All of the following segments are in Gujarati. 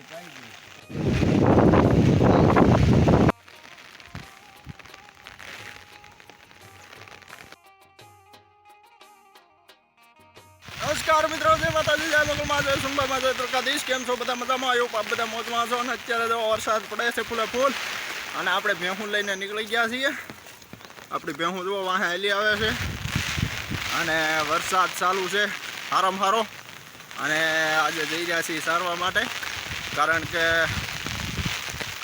નમસ્કાર મિત્રો, જય કેમ છો? બધા મજામાં? આવ્યો બધા મોજમાં છો. અને અત્યારે તો વરસાદ પડે છે ફૂલે ફૂલ. અને આપણે ભેહું લઈને નીકળી ગયા છીએ. આપણી ભેહું જુઓ, વાહે આવે છે. અને વરસાદ ચાલુ છે હારામ હારો અને આજે જઈ રહ્યા છીએ સારવા માટે. કારણ કે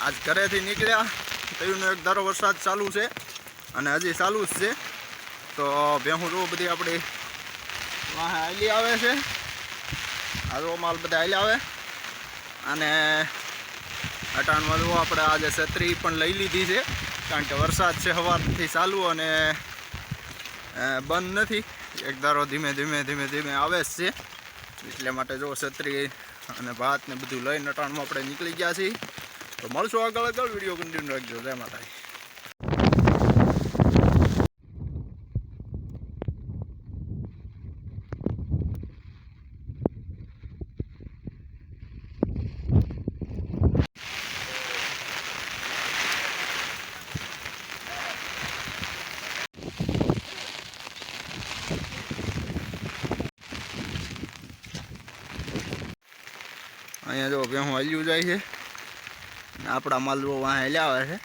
આજ ઘરેથી નીકળ્યા, તયુંનો એક ધારો વરસાદ ચાલુ છે અને હજી ચાલુ જ છે. તો ભેહું જુઓ બધી આપણી વાહ હાલી આવે છે. આ જો માલ બધા હાલી આવે. અને અટાણમાં જો આપણે આજે છત્રી પણ લઈ લીધી છે, કારણ કે વરસાદ છે સવારથી ચાલુ અને બંધ નથી. એક ધારો ધીમે ધીમે ધીમે ધીમે આવે જ છે. એટલે માટે જો છત્રી અને ભાત ને બધું લઈને અટાણમાં આપણે નીકળી ગયા છીએ. તો મળશું આગળ આગળ. વીડિયો કન્ટિન્યુ રાખજો. જય માતાજી. અહીંયા જો ભેહું હલ્યું જાય છે. આપણા માલવો વાહ હેલ્યા છે.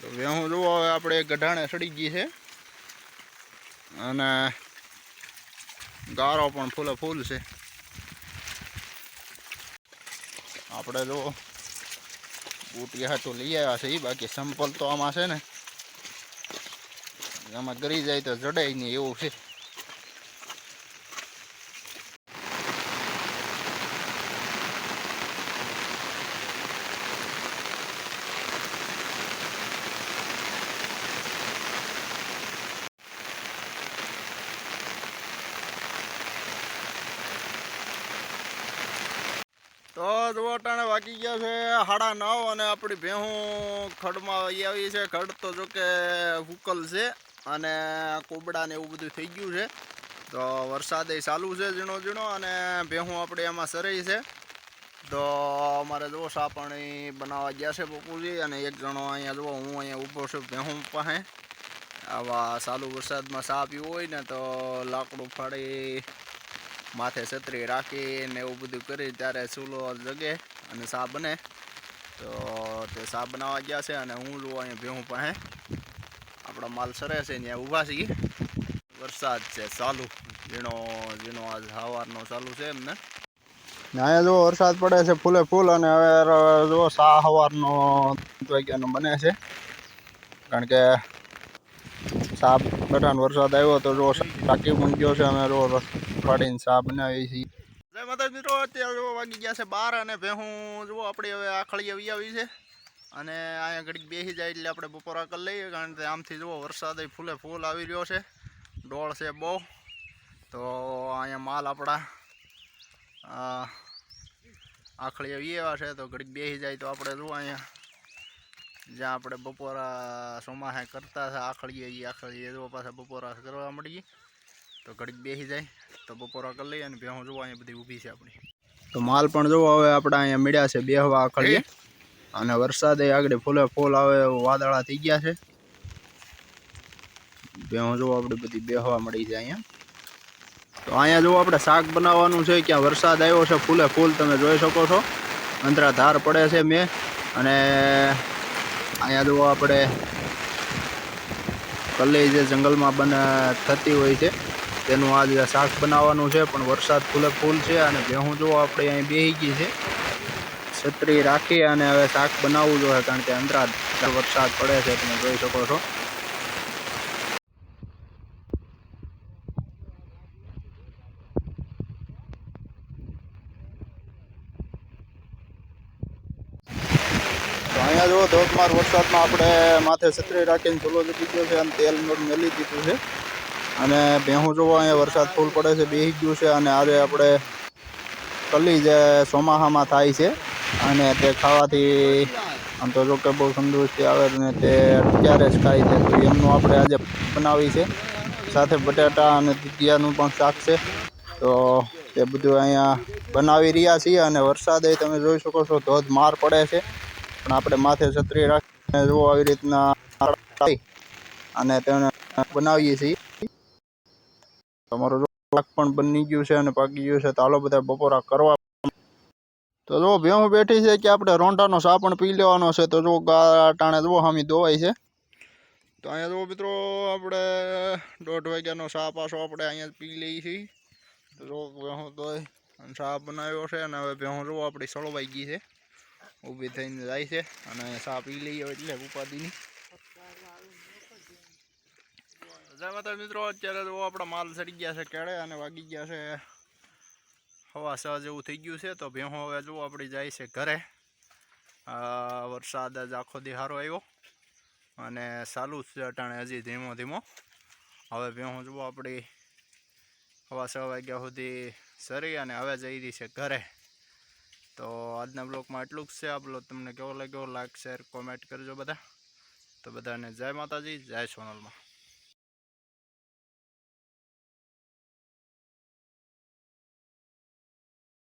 તો ભેહું જુઓ હવે આપણે ગઢાણે સડી ગઈ છે. અને ગારો પણ ફૂલે ફૂલ છે આપણે જો બુટી હાટું લઈ આવ્યા છે. એ બાકી સંપલ તો આમાં છે ને, આમાં ગરી જાય તો જડાય નહીં એવું છે. તો જુઓ ટાણે વાગી ગયા છે, હાડા નવ અને આપણી ભેહું ખડમાં આવી આવી છે. ખડ તો જો કે હુકલ છે અને કોબડા ને એવું બધું થઈ ગયું છે. તો વરસાદ એ ચાલુ છે ઝીણો ઝીણો અને ભેહું આપણે એમાં સરાઈ છે. તો અમારે જો સા પાણી બનાવવા ગયા છે બપુજી અને એક જણો અહીંયા જુઓ હું અહીંયા ઊભો છું ભેહું પાસે. આવા ચાલુ વરસાદમાં સા પીવું હોય ને તો લાકડું ફાડી માથે છત્રી રાખી ને એવું બધું કરી ત્યારે ચૂલો જગે અને સા બને. તો તે સા બનાવવા ગયા છે અને હું લો અહીંયા ભેહું પાસે આપણો માલ સરે છે ત્યાં ઊભા છીએ. વરસાદ છે ચાલુ. ઝીણો ઝીણો આજ સવારનો ચાલુ છે એમને. અહીંયા જો વરસાદ પડે છે ફૂલે ફૂલ અને હવે જો સા સવારનો વાગ્યાનો બને છે. કારણ કે સાપ બધાનો વરસાદ આવ્યો તો ટાંકી પણ ગયો છે, અમે રો ફાડીને સાપ બનાવી છીએ. જય માતા મિત્રો, અત્યારે જો વાગી ગયા છે બાર અને ભેહું. જુઓ આપણે હવે આખળી આવી આવી છે. અને અહીંયા ઘડીક બેસી જાય એટલે આપણે બપોરા કરી લઈએ, કારણ કે આમથી જુઓ વરસાદ ફૂલે ફૂલ આવી રહ્યો છે. ડોળ છે બહુ. તો અહીંયા માલ આપણા આખળી આવી એવા છે. તો ઘડીક બેસી જાય તો આપણે જુઓ અહીંયા જ્યાં આપણે બપોરા સોમાહે કરતા હતા આખળીએ એ આખળીએ જો પાછા બપોરા કરવા મળીએ તો ઘડીક બેસી જાય તો બપોરા કરી લઈએ અને ભેહું જોવા અહીંયા બધી ઊભી છે આપણી. તો માલ પણ જોવો હવે આપણે અહીંયા મળ્યા છે બેહવા આખળીએ. અને વરસાદ આગળ ફૂલે ફૂલ આવે વાદળા થઈ ગયા છે. ભેહું જોવો આપણે બધી બેહવા મળી છે અહીંયા. તો અહીંયા જોવો આપણે શાક બનાવવાનું છે ક્યાં વરસાદ આવ્યો છે ફૂલે ફૂલ તમે જોઈ શકો છો. અંતરા ધાર પડે છે મેં. અને અહીંયા જુઓ આપણે કલ્લી જે જંગલમાં બને થતી હોય છે, તેનું આજે શાક બનાવવાનું છે, પણ વરસાદ ફૂલે ફૂલ છે અને ભેહું જુઓ આપણે અહીં બેહી ગઈ છે. છત્રી રાખી અને હવે શાક બનાવવું જોઈએ, કારણ કે અંતરા વરસાદ પડે છે, તમે જોઈ શકો છો. અહીંયા જો ધોધમાર વરસાદમાં આપણે માથે છત્રી રાખીને ચૂલો જતી ગયો છે અને તેલ મેલી દીધું છે. અને ભેહું જોવો અહીંયા વરસાદ ફૂલ પડે છે બેસી ગયું છે અને આજે આપણે કલી જે ચોમાસામાં થાય છે અને તે ખાવાથી આમ તો જોકે બહુ તંદુરસ્તી આવે ને તે અત્યારે જ ખાય છે. તો એમનું આપણે આજે બનાવી છે. સાથે બટાટા અને દૂધિયાનું પણ શાક છે. તો તે બધું અહીંયા બનાવી રહ્યા છીએ અને વરસાદ તમે જોઈ શકો છો ધોધમાર પડે છે. પણ આપણે માથે છત્રી રાખીને જો આવી રીતના અને તેને બનાવીએ છીએ. તમારું પાક પણ બની ગયું છે અને પાકી ગયું છે, તો હાલો બધા બપોરા કરવા. તો જો ભેહું બેઠી છે કે આપણે રોંઢાનો સા પણ પી લેવાનો છે, તો જો ટાણે જુઓ હામી ધોવાય છે. તો અહીંયા જો મિત્રો આપણે દોઢ વાગ્યાનો સાપ પાછો આપણે અહીંયા પી લઈએ છીએ. તો જો ભેહું અને સાપ બનાવ્યો છે અને હવે ભેહું જો આપણી સળવાઈ ગઈ છે. ઊભી થઈને જાય છે. અને સા પી લઈએ એટલે ઉપાધિની. જય માતા મિત્રો, અત્યારે તો આપણા માલ સડી ગયા છે કેળે અને વાગી ગયા છે હવા સહ જેવું થઈ ગયું છે. તો ભેહો હવે જો આપણી જાય છે ઘરે. વરસાદ જ આખો દિહારો આવ્યો. અને ચાલુ જ છે અટાણે હજી ધીમો ધીમો. હવે ભેહો જુઓ આપણી હવા સહ વાગ્યા સુધી સરી અને હવે જઈ રહી છે ઘરે. તો આજના બ્લોગમાં એટલું જ છે. આ બ્લોગ તમને કેવો લાગ્યો લાઈક શેર કોમેન્ટ કરજો બધા. તો બધાને જય માતાજી, જય સોનલમાં.